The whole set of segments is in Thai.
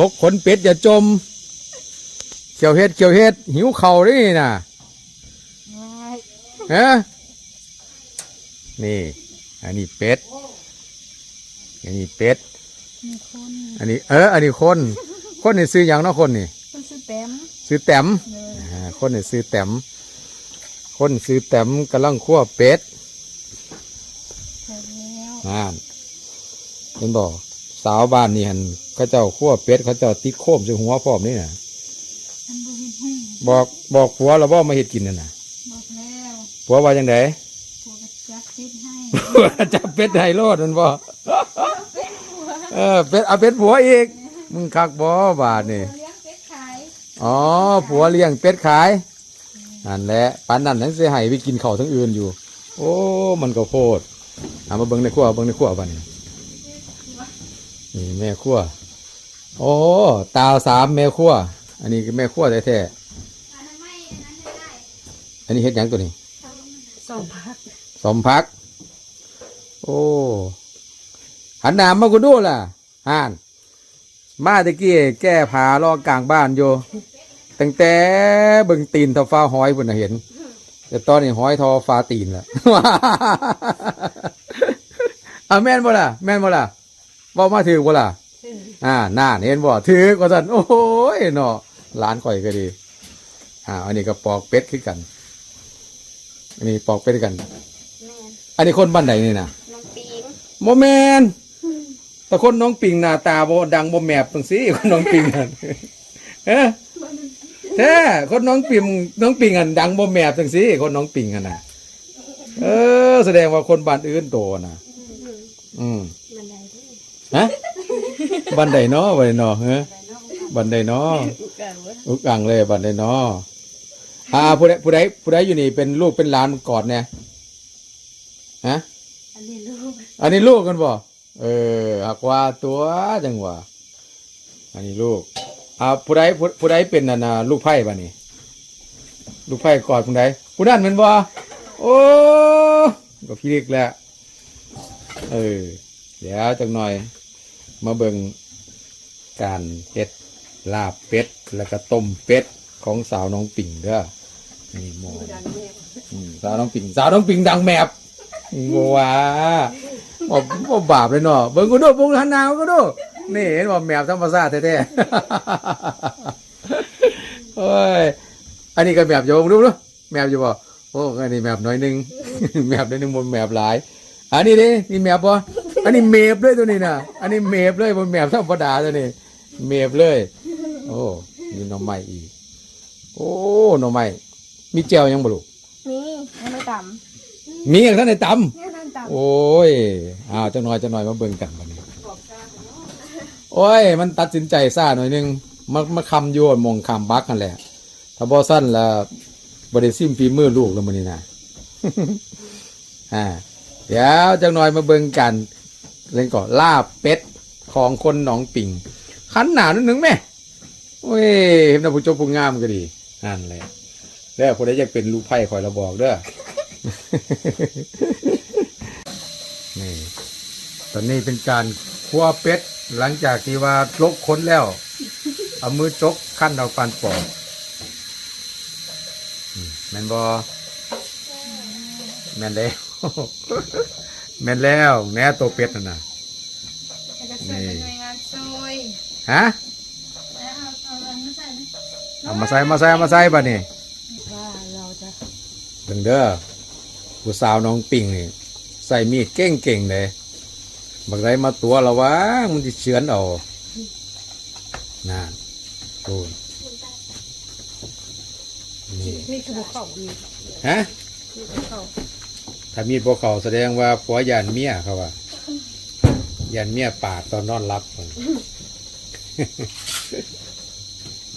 ลกขนเป็ดอย่าจม เขียวเฮ็ดเขียวเฮ็ด หิวเข่าด้วยนี่นะฮะนี่ อันนี้เป็ด อันนี้เป็ด อันนี้เออ อันนี้คน คนนี่ซื้อหยังเนาะคนนี่คนซื้อแต้มซื้อแต้มคนนี่ซื้อแต้มคนซื้อแต้มกำลังคั่วเป็ดเสร็จแล้วอ่านเห็นบอก สาวบ้านนี่หันเขาเจ้าคั่วเป็ดเขาเจ้าติดโคมใส่หัวพร้อมนี่นะฉันบ่มีหุ้งบอกบอกผัวเราบ่มาเฮ็ดกินนั่นน่ะบอกแล้วผัวว่าจังไดพวกกระจักติดให้จับเป็ดไฮโลดมันบ่เออเป็ดเอาเป็ดผัวอีก มึงคักบ่บาทนี่เลี้ยงเป็ดขายอ๋อผัวเลี้ยงเป็ดขายนั่นแหละปานนั้นทั้งเสียหายไปกินข้าวทั้งอื่นอยู่ โอ้ มันก็โพดเอามาเบิ่งในครัวเบิ่งในครัวบัดนี้นี่ แม่ครัวโอ้ตาวสามแม่ครัวอันนี้คือแม่ครัวแท้อันนั้นไม่อันนั้นไม่ได้ๆอันนี้เฮ็ดหยังตัวนี้สองพักสมพัก โอ้หันหน้ามากูดูล่ะห่าน มาตะกี้แก้ผาลอกกลางบ้านอยู่ตั้งแต่เบิ่งตีนทอฟ้าหอยพุ่นน่ะเห็น แต่ตอนนี้หอยทอฟ้าตีนละอะแม่นบ่ล่ะ แม่นบ่ล่ะ บ่มาถือบ่ล่ะอ่าน่าเห็นบ่ถือกว่าซั่นโอ้โหเนาะหลานข่อยก็ดี อ่า อันนี้ก็ปอกเป็ดคือกัน อันนี้ปอกเป็ดคือกันแม่นอันนี้คนบ้านไหนนี่นะน้องปิงโมแมนแต่คนน้องปิงหน้าตาบ่ดังบ่แมบตังสิคนน้องปิงอันเอ๊ะแท้คนน้องปิงน้องปิงอันดังบ่แมบตังสิคนน้องปิงอันน่ะ เออ แสดงว่าคนบ้านอื่นโตน่ะอืมมันได้ด้วย ฮะบ้านใดเนาะบ้านใดเนาะเฮ้บ้านใดเนาะอุกาเว้ยอุกอังเลยบ้านใดเนาะอ่าผู้ใดผู้ใดผู้ใดอยู่นี่เป็นลูกเป็นหลานกอดแน่ฮะอันนี้ลูกอันนี้ลูกกันบ่เออหักว่าตัวจังหวะอันนี้ลูกอ่าผู้ใดผู้ใดเป็นนันน่ะลูกไผ่บ่นี่ลูกไผ่กอดผู้ใดผู้นั้นแมันบ่โอ้ก็พี่เล็กแล้วเออเดี๋ยวจังหน่อย มาเบิ่งการเฮ็ดลาบเป็ด แล้วก็ต้มเป็ดของสาวน้องปิ่งเด้อนี่หมออืมสาวน้องปิ่งสาวน้องปิ่งดังแมบบัวาบ่บ่บาปเลยเนาะเบิ่งกูดูเบิ่งหันหน้ากูดูนี่เห็นบ่แมวธรรมชาติแท้ๆโอ้ยอันนี้ก็แมวอยู่เบิ่งดูดูแมวอยู่บ่โอ้อันนี้แมวน้อยหนึงแมวน้อยหนึงบ่แมวหลาย อันนี้ดินี่แมวบ่ อันนี้เมฟเลยตัวนี้น่ะอันนี้เมฟเลยบ่แมวธรรมดาตัวนี้ เมฟเลย โอ้มีหน่อไม้อีก โอ้หน่อไม้มีแจ่วยังบ่ลูกมียังไม่ต่มีอย่างท่านในตำำยังไม่ต่ำโอ้ยอ้าวเจ้าน้อยเจ้าน้อยมาเบิ่งกันบัดนี้โอ้ย มันตัดสินใจซ่าหน่อยหนึงมามาคำโยนมองคำบักกันแหละถ้าบอสั้นแล้วบริซิมฝีมือลูกแล้วมันนี่นะอ่าเดี๋ยวเจ้าน้อยมาเบิ่งกัน เล่นก่อนลาบเป็ดของคนหนองปิงขันหนานิดนึงแม่โอ้ยเห็นนะผู้จบผู้งามก็ดีนั่นแหละแล้วคนใดอยากเป็นลูกไผ่คอยเราบอกเด้อนี่ตอนนี้เป็นการคั่วเป็ดหลังจากที่ว่าลกค้นแล้ว เอามือจกขั้นเอาฟันปอกแมนบอแมนแล้ แมนแล้วแหน่ตัวเป็ดน่ะนะแล้วก็ช่วยเป็นหน่วยงานช่วยฮะ แล้วเอาเอาอันนั้นใส่ไหมเอามาใส่มาใส่มาใส่ป่ะนี่ว่าเราจะถึงเด้อผู้สาวน้องปิ่งนี่ใส่มีดเก่งเก่งๆเลยบางไรมาตัวละวะมันจะเฉือนเอานานโอ้ยนี่นี่คือบุกเขาอีกฮะนี่คือเขา ถ้ามีดพวกเขาแสดงว่าผัวยานเมียเขาว่ายันเมียปาดตอนนอนรับน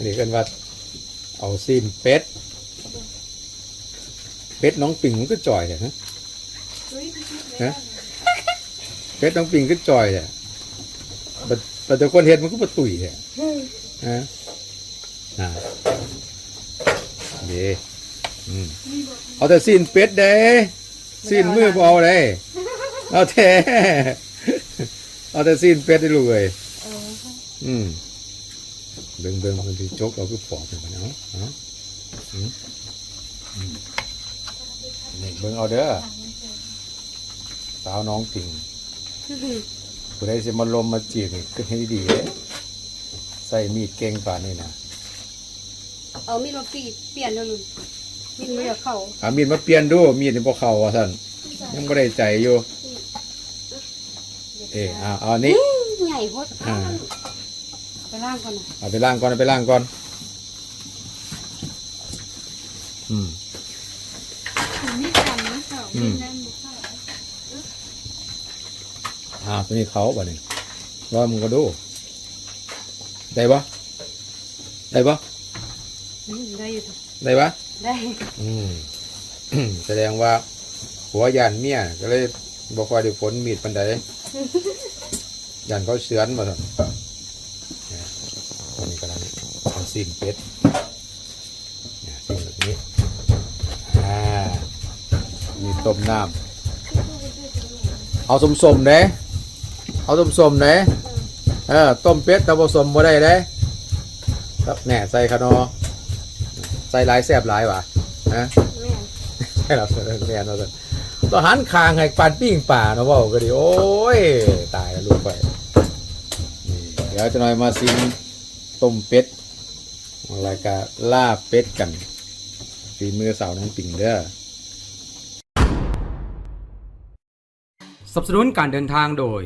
นี่กันว่าเอาซีนเป็ด เป็ดน้องปิ่งมันก็จ่อยเลยฮะฮะเป็ดน้องปิ่งก็จ่อยเลยแต่แต่แต่คนเห็นมันก็ประตุยเลยฮะอ่าเดอืมเอาแต่ซีนเป็ดเด้ ซีนมือบ่เอาเลยเอาแท้เอาแต่ซีนเป็ดได้ลูกเลยอืมเบิ่งเบิ่งมันสิจกเราคือปอกเป็นปะเนาะเนาะอืมอืมนี่เบิ่งเอาเด้อสาวน้องปิงผู้ใดสิมาลมมาจีบนี่ขึ้นให้ดีๆเด้ใส่มีดเก่งป่านนี่นะเอามีดมาปีเปลี่ยนแล้วนุ่น มีดไม่อยากเข้าเอามีดมาเปลี่ยนดูมีดนี่บ่เข้าว่าซั่นยังบ่ได้ใจอยู่ เออเอาเอาอันนี้ใหญ่โพดอ่าไปล่างก่อนนะเอาไปล้างก่อนเอาไปล้างก่อน อืม มีจำนะเขาอืมนั่นเขาอ่าตัวนี้เขาบ่นี่ว่ามึงก็ดู ได้ปะได้ปะอืมได้อยู่จ้ะ ได้ปะได้อืม แสดงว่า หัวยานเมียก็เลยบ่ค่อยได้ผลมีดปานใดยานเขาเสือนมาสั่นเนี่ยตอนนี้กำลังทำซีนเป็ดเนี่ยซีนแบบนี้อ่ามีต้มน้ำเอาสมสมๆเด้เอาสมสมๆเด้เออต้มเป็ดแต่ผสมบ่ได้เด้ครับแหน่ใส่ขนอ ใส่หลายแซ่บหลายว่ะฮะแม่นให้เราเสนอแมนเราเสนอต่อหันคางให้ปันปิ้งป่าเนาะเว่าก็ดีโอ้ยตายแล้วลูกไปนี่เดี๋ยวจะหน่อยมาซิมต้มเป็ดอะไรายกาล่าเป็ดกันฝีมือสาวน้องปิ่งเด้อ สนับสนุนการเดินทางโดย